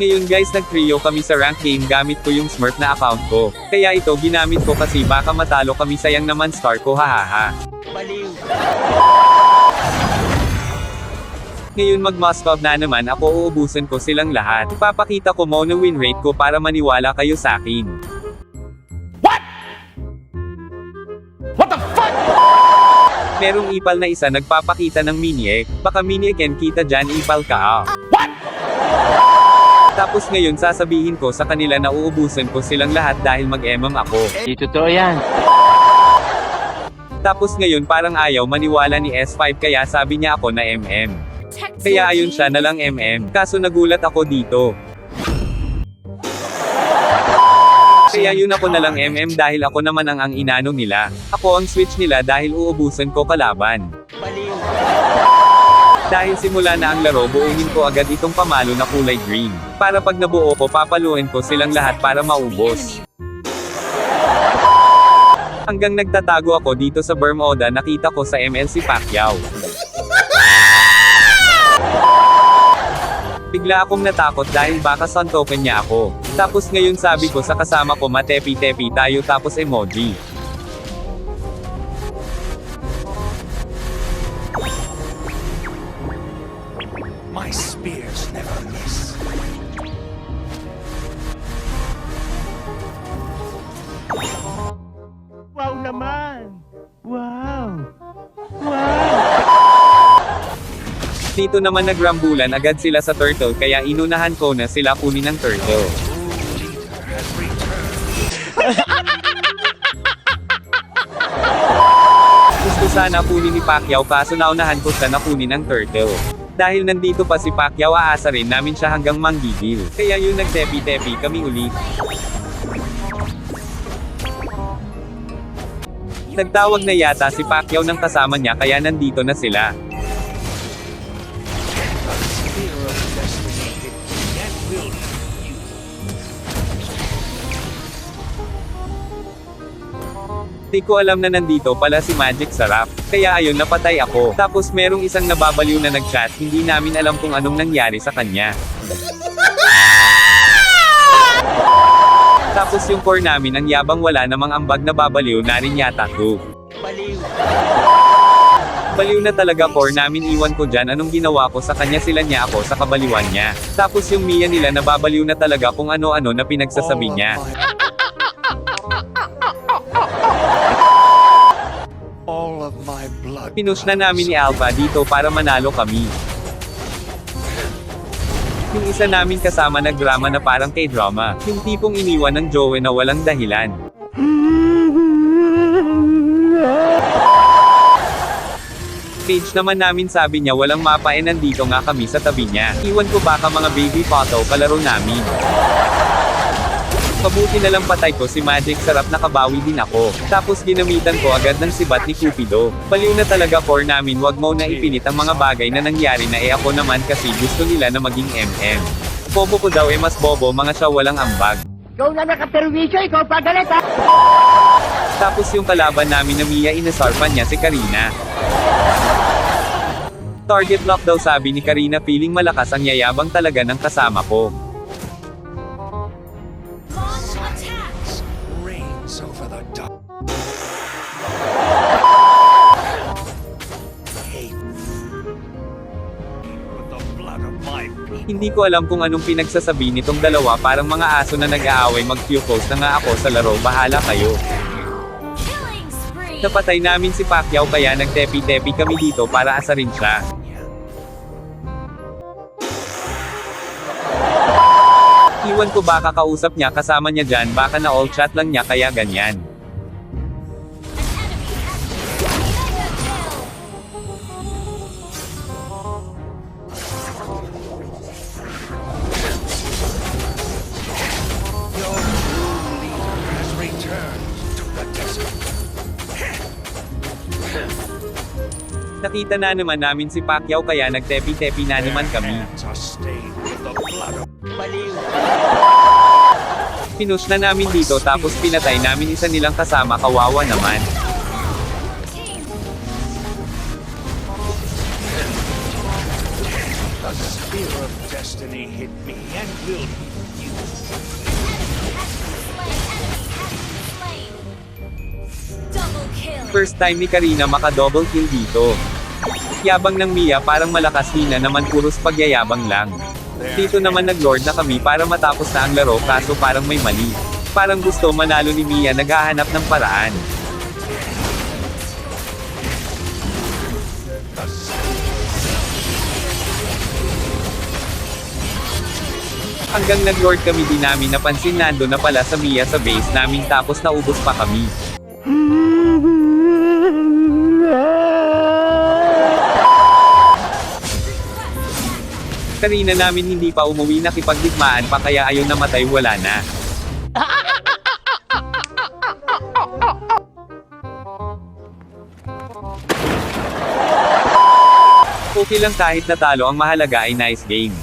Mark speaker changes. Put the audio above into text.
Speaker 1: Ngayon guys nag-trio kami sa rank game gamit ko yung Smurf na account ko. Kaya ito ginamit ko kasi baka matalo kami sayang naman star ko hahaha.
Speaker 2: Baliw.
Speaker 1: Ngayon mag-Moskov na naman ako uubusan ko silang lahat. Ipapakita ko mo na win rate ko para maniwala kayo sa akin.
Speaker 2: What the fuck?
Speaker 1: Merong ipal na isa nagpapakita ng mini baka mini ken kita dyan ipal ka ah. Tapos ngayon sasabihin ko sa kanila na uubusan ko silang lahat dahil mag-MM ako.
Speaker 3: Di totoo yan.
Speaker 1: Tapos ngayon parang ayaw maniwala ni S5 kaya sabi niya ako na MM. Kaya ayun siya na lang MM. Kaso nagulat ako dito. Kaya yun ako na lang MM dahil ako naman ang ang inano nila. Ako ang switch nila dahil uubusan ko kalaban. Dahil simula na ang laro buuhin ko agad itong pamalo na kulay green. Para pag nabuo ko papaluin ko silang lahat para maubos. Hanggang nagtatago ako dito sa Bermuda nakita ko sa MLC Pacquiao. Bigla akong natakot dahil baka santokan niya ako. Tapos ngayon sabi ko sa kasama ko matepi-tepi tayo tapos emoji. Dito naman nagrambulan agad sila sa turtle kaya inunahan ko na sila kunin ng turtle. Gusto sana kunin ni Pacquiao kaso naunahan ko siya na kunin ng turtle. Dahil nandito pa si Pacquiao aasa rin namin siya hanggang manggigil. Kaya yun nagtepi-tepi kami ulit. Nagtawag na yata si Pacquiao ng kasama niya kaya nandito na sila. Di ko alam na nandito pala si Magic Sarap. Kaya ayun napatay ako. Tapos merong isang nababaliw na nagchat, hindi namin alam kung anong nangyari sa kanya. Tapos yung core namin ang yabang wala namang ambag na babaliw na rin yata to.
Speaker 2: Baliw.
Speaker 1: Na talaga core namin iwan ko dyan anong ginawa ko sa kanya sila niya ako sa kabaliwan niya. Tapos yung Mia nila nababaliw na talaga kung ano-ano na pinagsasabi niya.
Speaker 2: All of my blood.
Speaker 1: Pinush na namin ni Alpha dito para manalo kami. Yung isa namin kasama nagdrama na parang kay drama, yung tipong iniwan ng Joey na walang dahilan. Page naman namin sabi niya walang mapa eh nandito nga kami sa tabi niya. Iwan ko baka mga baby photo kalaro namin. Pabuti na lang patay ko si Magic sarap nakabawi din ako. Tapos ginamitan ko agad ng sibat ni Cupido. Baliw na talaga core namin wag mo na ipinit ang mga bagay na nangyari na eh ako naman kasi gusto nila na maging MM. Bobo ko daw eh mas bobo mga siya walang ambag.
Speaker 4: Ikaw na nakaperwisyo, ikaw pagalit ha!
Speaker 1: Tapos yung kalaban namin na Mia inasarpan niya si Karina. Target lock daw sabi ni Karina feeling malakas ang yayabang talaga ng kasama ko. Hindi ko alam kung anong pinagsasabi nitong dalawa parang mga aso na nag-aaway mag-fuse na nga ako sa laro bahala kayo. Napatay namin si Pacquiao kaya nagtepi-tepi kami dito para asarin siya. Iwan ko baka kausap niya kasama niya dyan baka na all chat lang niya kaya ganyan. Nakita na naman namin si Pacquiao kaya nagtepi-tepi na naman kami. Pinush na namin dito tapos pinatay namin isa nilang kasama kawawa naman.
Speaker 2: the spear of destiny. They hit me and will hit you.
Speaker 5: Slain. Double kill.
Speaker 1: First time ni Karina maka-double kill dito. Yabang ng Mia parang malakas hina naman puros pagyayabang lang. Dito naman nag-lord na kami para matapos na ang laro kaso parang may mali. Parang gusto manalo ni Mia naghahanap ng paraan. Hanggang nag-lord kami di namin napansin nando na pala sa Mia sa base namin tapos naubos pa kami. Kanina namin hindi pa umuwi nakipagdigmaan pa kaya ayon namatay wala na. Okay lang kahit natalo ang mahalaga ay nice game.